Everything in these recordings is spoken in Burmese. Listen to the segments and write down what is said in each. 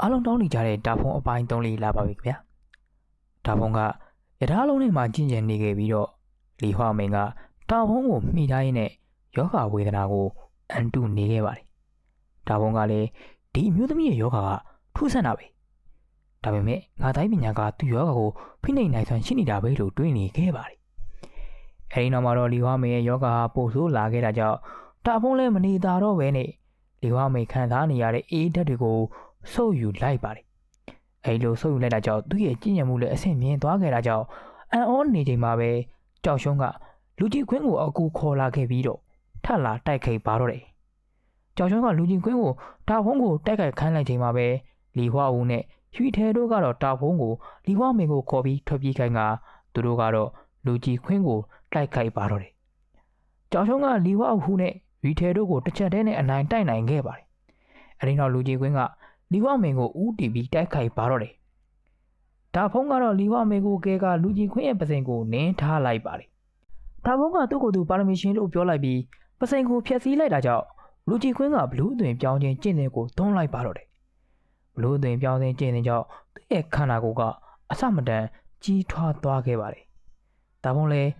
အားလုံးတောင်းနေကြတဲ့တာဖုံအပိုင်း3လေးလာပါပြီခင်ဗျာတာဖုံကရထားလုံးထဲမှာကျင့်ကြံနေခဲ့ပြီးတော့လီဟွာမင်ကတာဖုံကိုမှီထားရင်းနဲ့ယောဂဝေဒနာကိုအန်တုနေခဲ့ပါတယ်တာဖုံကလည်းဒီအမျိုးသမီးရဲ့ယောဂကထူးဆန်းတာပဲဒါပေမဲ့ငါတိုင်းပညာကသူ့ယောဂကိုဖိနှိပ်နိုင်စွမ်းရှိနေတာပဲလို့တွေးနေခဲ့ပါတယ်အဲဒီနောက်မှာတော့လီဟွာမင်ရဲ့ယောဂဟာပိုဆိုးလာခဲ့တာကြောင့်တာဖုံလည်းမနေတာတော့ပဲနဲ့လီဟွာမင်ခံစားနေရတဲ့အေးဓာတ်တွေကို ဆုပ်ယူလိုက်ပါတယ်။အဲဒီလိုဆုပ်ယူလိုက်တာကြောင့်သူ့ရဲ့ကြည်ညံမှုလည်းအဆင့်မြင့်သွားခဲ့တာကြောင့်အန်အောနေချိန်မှာပဲကြောက်ရှုံးကလူကြီးခွင်းကိုအကူခေါ်လာခဲ့ပြီးတော့ထပ်လာတိုက်ခိုက်ပါတော့တယ်။ကြောက်ရှုံးကလူကြီးခွင်းကိုတာဖုံးကိုတိုက်ခိုက်ခိုင်းလိုက်ချိန်မှာပဲလီဟွာဦးနဲ့ရွှီထဲတို့ကတော့တာဖုံးကိုလီဟွာမင်ကိုခေါ်ပြီးထွက်ပြေးခိုင်းကသူတို့ကတော့လူကြီးခွင်းကိုတိုက်ခိုက်ပါတော့တယ်။ကြောက်ရှုံးကလီဟွာဦးနဲ့ရွှီထဲတို့ကိုတစ်ချက်တည်းနဲ့အနိုင်တိုက်နိုင်ခဲ့ပါတယ်။အဲဒီနောက်လူကြီးခွင်းက လီဝမင်ကိုဦးတီပြီးတိုက်ခိုက်ပါတော့တယ်။ဒါဖုံးကတော့လီဝမင်ကိုကဲကလူကြီးခွင်းရဲ့ပစိန်ကိုနင်းထားလိုက်ပါတယ်။ဒါဖုံးကသူ့ကိုယ်သူပါရမီရှင်လို့ပြောလိုက်ပြီးပစိန်ကိုဖျက်ဆီးလိုက်တာကြောင့်လူကြီးခွင်းကဘလူးအသွင်ပြောင်းခြင်းကျင့်စဉ်ကိုသွန်းလိုက်ပါတော့တယ်။ဘလူးအသွင်ပြောင်းခြင်းကျင့်စဉ်ကြောင့်သူ့ရဲ့ခန္ဓာကိုယ်ကအဆမတန်ကြီးထွားသွားခဲ့ပါတယ်။ဒါဖုံးလည်း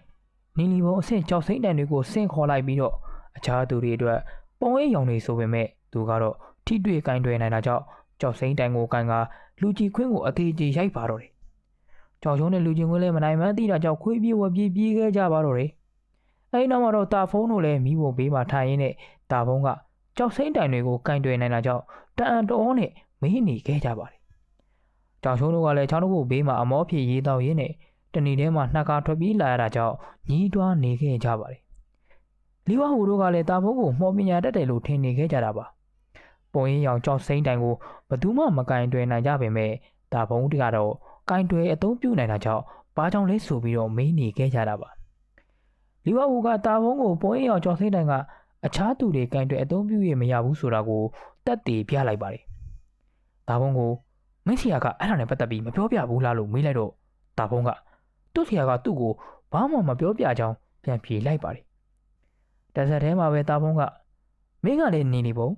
နီလီဘုံအဆင့်ကြောက်စိမ့်တန်တွေကိုဆင့်ခေါ်လိုက်ပြီးတော့အခြားသူတွေအတွက်ပုံရိပ်ရောင်တွေဆိုပေမဲ့သူကတော့ ထိတွေ့ကင်တွယ်နိုင်တာကြောင့်ကြောက်စိမ့်တိုင်ကိုကန်ကလူကြီးခွင်းကိုအသေးကြီးရိုက်ပါတော့တယ်။ကြောက်ရှုံးတဲ့လူကြီးခွင်းလည်းမနိုင်မှန်းသိတာကြောင့်ခွေးပြေးဝပြေးပြေးခဲ့ကြပါတော့တယ်။အဲဒီနောက်မှာတော့တာဖုံးတို့လည်းမိဖို့ဘေးမှာထိုင်ရင်းနဲ့တာဖုံးကကြောက်စိမ့်တိုင်တွေကိုကင်တွယ်နိုင်တာကြောင့်တန်အံတော်နဲ့မေးနေခဲ့ကြပါတယ်။ကြောက်ရှုံးတို့ကလည်းချောင်းတို့ကိုဘေးမှာအမောဖြစ်ရေးတော့ရင်းနဲ့တဏီထဲမှာနှာကာထွက်ပြီးလာရတာကြောင့်ညီးတွားနေခဲ့ကြပါတယ်။လီဝါဟူတို့ကလည်းတာဖုံးကိုမော်ပညာတတ်တယ်လို့ထင်နေခဲ့ကြတာပါ။ ပုံရင်းရောင်ကြောက်စိမ့်တိုင်ကိုဘသူမှမကင်တွယ်နိုင်ကြပေမဲ့ဒါဘုံတကတော့ကင်တွယ်အသုံးပြုနိုင်တာကြောင့်ဘာကြောင့်လဲဆိုပြီးတော့မေးနေခဲ့ကြတာပါလီဝါဝူကတာဘုံကိုပုံရင်းရောင်ကြောက်စိမ့်တိုင်ကအခြားသူတွေကင်တွယ်အသုံးပြုရမရဘူးဆိုတာကိုတက်တည်ပြလိုက်ပါတယ်ဒါဘုံကိုမင်းစီယာကအဲ့ဒါနဲ့ပတ်သက်ပြီးမပြောပြဘူးလားလို့မေးလိုက်တော့ဒါဘုံကသူ့ဆရာကသူ့ကိုဘာမှမပြောပြကြောင်းပြန်ဖြေလိုက်ပါတယ်တဆက်ထဲမှာပဲတာဘုံကမင်းကလည်းနေနေပုံ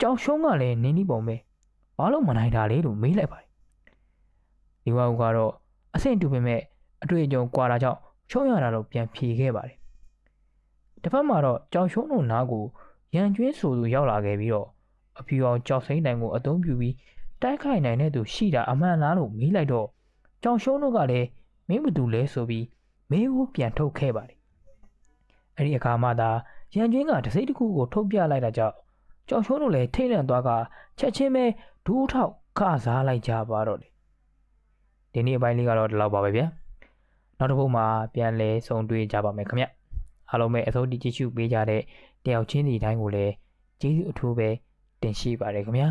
ကြောင်ရှုံးကလည်းနင်းနီးပုံပဲဘာလို့မနိုင်တာလဲလို့မေးလိုက်ပါတယ်ဒီဝါဦးကတော့အဆင့်တူပေမဲ့အတွေ့အကြုံကွာတာကြောင့်ရှုံးရတာတော့ပြန်ဖြေခဲ့ပါတယ်တစ်ဖက်မှာတော့ကြောင်ရှုံးတို့နားကိုရန်ကျွင်းဆိုသူရောက်လာခဲ့ပြီးတော့အဖြူအောင်ကြောက်စိမ့်တိုင်ကိုအသုံးပြုပြီးတိုက်ခိုက်နိုင်တဲ့သူရှိတာအမှန်လားလို့မေးလိုက်တော့ကြောင်ရှုံးတို့ကလည်းမင်းဘသူလဲဆိုပြီးမေးဖို့ပြန်ထုတ်ခဲ့ပါတယ်အဲ့ဒီအခါမှသာရန်ကျွင်းကတစိမ့်တစ်ခုကိုထုတ်ပြလိုက်တာကြောင့် ကြောင်ရှုံးတို့လည်းထိတ်လန့်သွားကချက်ချင်းပဲဒူးထောက်ခစားလိုက်ကြပါတော့တယ်ဒီနေ့အပိုင်းလေးကတော့ဒီလောက်ပါပဲဗျာနောက်တစ်ပုဒ်မှာပြန်လဲဆုံတွေ့ကြပါမယ်ခင်ဗျအားလုံးပဲအစိုးရကြည့်ရှုပေးကြတဲ့တယောက်ချင်းစီတိုင်းကိုလည်းကျေးဇူးအထူးပဲတင်ရှိပါတယ်ခင်ဗျာ